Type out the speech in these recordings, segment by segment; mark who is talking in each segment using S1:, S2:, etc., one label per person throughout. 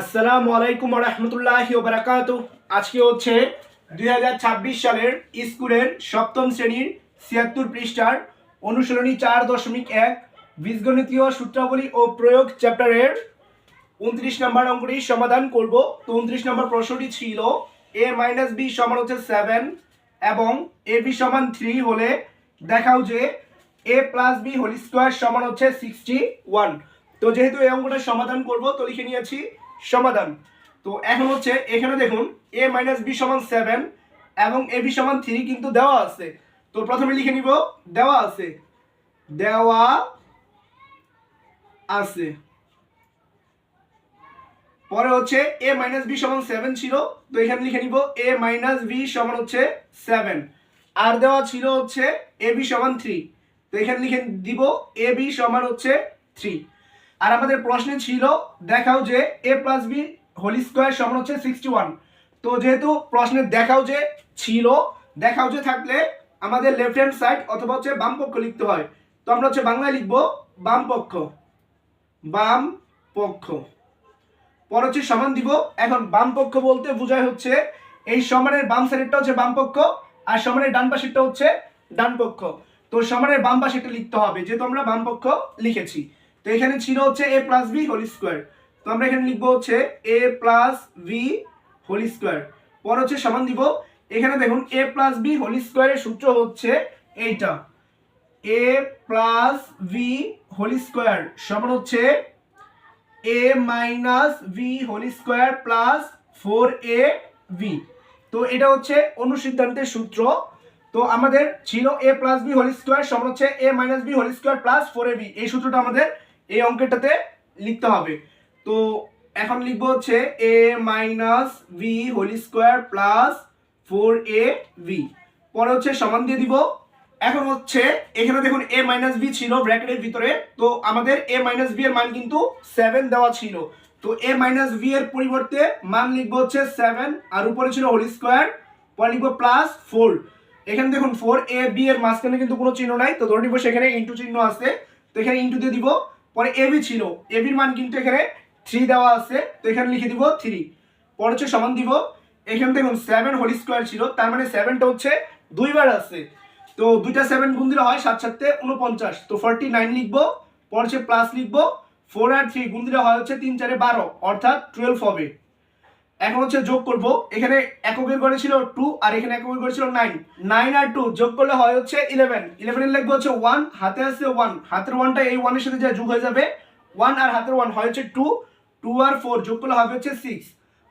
S1: আসসালামু আলাইকুম রহমতুল্লাহ বারাকাত আজকে হচ্ছে দুই হাজার ছাব্বিশ সালের স্কুলের সপ্তম শ্রেণির ছিয়াত্তর পৃষ্ঠার অনুশীলনী চার দশমিক এক বীজগণিতীয় সূত্রাবলী ও প্রয়োগ চ্যাপ্টারের উনত্রিশ নম্বর অঙ্কটি সমাধান করব। তো উনত্রিশ নম্বর প্রশ্নটি ছিল, এ মাইনাস বি সমান হচ্ছে সেভেন এবং এ বি সমান থ্রি হলে দেখাও যে A plus B whole square সমান হচ্ছে সিক্সটি ওয়ান তো যেহেতু এই অঙ্কটা সমাধান করব, তো লিখে নিয়েছি সমাধান। তো এখন হচ্ছে এখানে দেখুন এ মাইনাস বি সমান সেভেন এবং এ বি সমান থ্রি কিন্তু দেওয়া আছে। তো প্রথমে লিখে নিব, দেওয়া আছে। দেওয়া আছে। পরে হচ্ছে এ মাইনাস বি সমান সেভেন ছিল, তো এখানে লিখে নিব এ মাইনাস বি সমান হচ্ছে সেভেন আর দেওয়া ছিল হচ্ছে এ বি সমান থ্রি তো এখানে লিখে দিব এ বি সমান হচ্ছে থ্রি আর আমাদের প্রশ্নে ছিল, দেখাও যে A plus B whole square সমান হচ্ছে সিক্সটি ওয়ান তো যেহেতু প্রশ্নে দেখাও যে ছিল, দেখাও যে থাকলে আমাদের লেফট হ্যান্ড সাইড অথবা হচ্ছে বাম পক্ষ লিখতে হয়। তো আমরা হচ্ছে বাংলায় লিখব বাম পক্ষ। বাম পক্ষ। পর হচ্ছে সমান দিব। এখন বাম পক্ষ বলতে বোঝায় হচ্ছে এই সমানের বাম সাইডটা হচ্ছে বাম পক্ষ, আর সমানের ডান পাশেরটা হচ্ছে ডান পক্ষ। তো সমানের বাম পাশেরটা লিখতে হবে, যেহেতু আমরা বাম পক্ষ লিখেছি। তো এখানে ছিল হচ্ছে A plus B whole square তো আমরা এখানে লিখব হচ্ছে A plus B whole square পর হচ্ছে সমান দিব। এখানে দেখুন এ প্লাস বি হোল স্কোয়ারের সূত্র হচ্ছে এইটা। A plus B whole square সমান হচ্ছে A minus B whole square plus four A B তো এটা হচ্ছে অনুসিদ্ধান্তের সূত্র। তো আমাদের ছিল A plus B whole square সমান হচ্ছে A minus B whole square plus four A B এই সূত্রটা আমাদের এই অঙ্কেরটাতে লিখতে হবে। তো এখন লিখব হচ্ছে A minus B whole square plus four A B পরে হচ্ছে সমান দিয়ে দিব। এখন হচ্ছে এখানে দেখুন এ মাইনাস বি ছিল ব্র্যাকেটের ভিতরে। তো আমাদের এ মাইনাস বি এর মান কিন্তু সেভেন দেওয়া ছিল। তো এ মাইনাস বি এর পরিবর্তে মান লিখব হচ্ছে সেভেন আর উপরে ছিল হোল স্কোয়ার পরে লিখব প্লাস ফোর এখানে দেখুন ফোর এ বি এর মাঝখানে কিন্তু কোনো চিহ্ন নাই। তো ধরে নিবো সেখানে ইন্টু চিহ্ন আছে। তো এখানে ইন্টু দিয়ে দিব। পরে এবি ছিল। এবির মান কিন্তু এখানে থ্রি দেওয়া আছে। তো এখানে লিখে দিব থ্রি পরে হচ্ছে সমান দিব। এখান দেখুন সেভেন হোল স্কোয়ার ছিল। তার মানে সেভেনটা হচ্ছে দুইবার আছে। তো দুইটা সেভেন গুণ দিলে হয় সাত সাতে উনপঞ্চাশ তো ফর্টি নাইন লিখব। পরে হচ্ছে প্লাস লিখব। ফোর আর থ্রি গুণ দিলে হয় হচ্ছে তিন চারে বারো। অর্থাৎ টুয়েলভ হবে। এখন হচ্ছে যোগ করব। এখানে এককের ঘরে ছিল টু আর এখানে এককের ঘরে ছিল নাইন নাইন আর টু যোগ করলে হয় হচ্ছে ইলেভেন ইলেভেনের লিখব হচ্ছে ওয়ান হাতে আসছে ওয়ান হাতের ওয়ানটা এই ওয়ানের সাথে যা যোগ হয়ে যাবে ওয়ান আর হাতের ওয়ান হয় হচ্ছে টু টু আর ফোর যোগ করলে হবে হচ্ছে সিক্স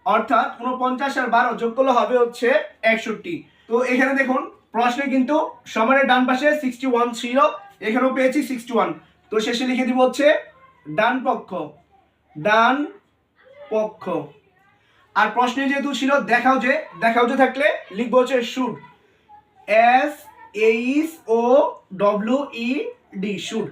S1: অর্থাৎ উনপঞ্চাশ আর বারো যোগ করলে হবে হচ্ছে একষট্টি। তো এখানে দেখুন, প্রশ্নে কিন্তু সমানের ডান পাশে সিক্সটি ওয়ান ছিল, এখানেও পেয়েছি সিক্সটি ওয়ান তো শেষে লিখে দিব হচ্ছে ডান পক্ষ। ডান পক্ষ। আর প্রশ্নে যেহেতু ছিল, দেখাও যে দেখাও যে থাকলে লিখব হচ্ছে should S H O W E D should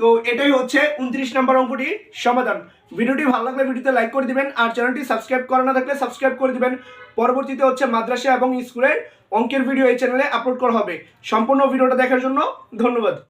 S1: তো এটাই হচ্ছে উনত্রিশ নম্বর অঙ্কটির সমাধান। ভিডিওটি ভালো লাগলে ভিডিওতে লাইক করে দিবেন আর চ্যানেলটি সাবস্ক্রাইব করা না থাকলে সাবস্ক্রাইব করে দিবেন। পরবর্তীতে হচ্ছে মাদ্রাসা এবং স্কুলের অঙ্কের ভিডিও এই চ্যানেলে আপলোড করা হবে। সম্পূর্ণ ভিডিওটা দেখার জন্য ধন্যবাদ।